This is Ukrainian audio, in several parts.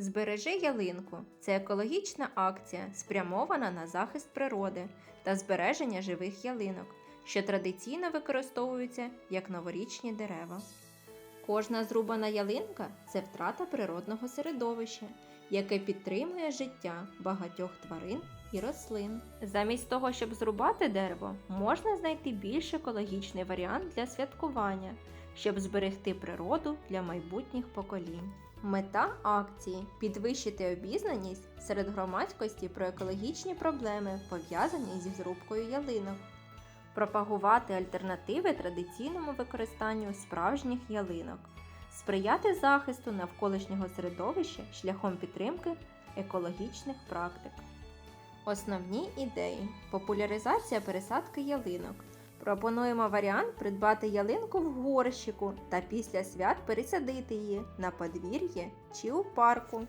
Збережи ялинку це екологічна акція, спрямована на захист природи та збереження живих ялинок, що традиційно використовуються як новорічні дерева. Кожна зрубана ялинка це втрата природного середовища, яке підтримує життя багатьох тварин і рослин. Замість того, щоб зрубати дерево, можна знайти більш екологічний варіант для святкування, щоб зберегти природу для майбутніх поколінь. Мета акції підвищити обізнаність серед громадськості про екологічні проблеми, пов'язані зі зрубкою ялинок, пропагувати альтернативи традиційному використанню справжніх ялинок, сприяти захисту навколишнього середовища шляхом підтримки екологічних практик. Основні ідеї: популяризація пересадки ялинок. Пропонуємо варіант придбати ялинку в горщику та після свят пересадити її на подвір'ї чи у парку.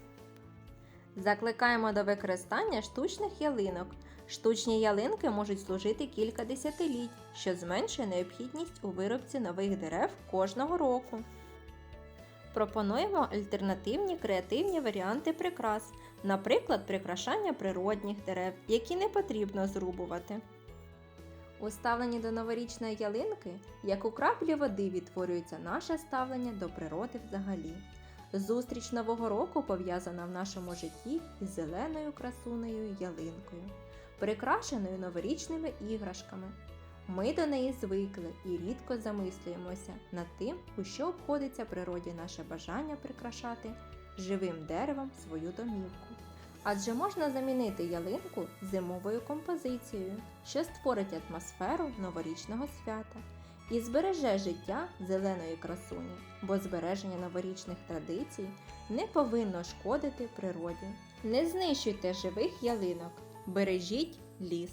Закликаємо до використання штучних ялинок. Штучні ялинки можуть служити кілька десятиліть, що зменшує необхідність у виробці нових дерев кожного року. Пропонуємо альтернативні креативні варіанти прикрас, наприклад, прикрашання природних дерев, які не потрібно зрубувати. У ставленні до новорічної ялинки, як у краплі води, відтворюється наше ставлення до природи взагалі. Зустріч Нового року пов'язана в нашому житті із зеленою красунею ялинкою, прикрашеною новорічними іграшками. Ми до неї звикли і рідко замислюємося над тим, у що обходиться природі наше бажання прикрашати живим деревом свою домівку. Адже можна замінити ялинку зимовою композицією, що створить атмосферу новорічного свята і збереже життя зеленої красуні, бо збереження новорічних традицій не повинно шкодити природі. Не знищуйте живих ялинок, бережіть ліс.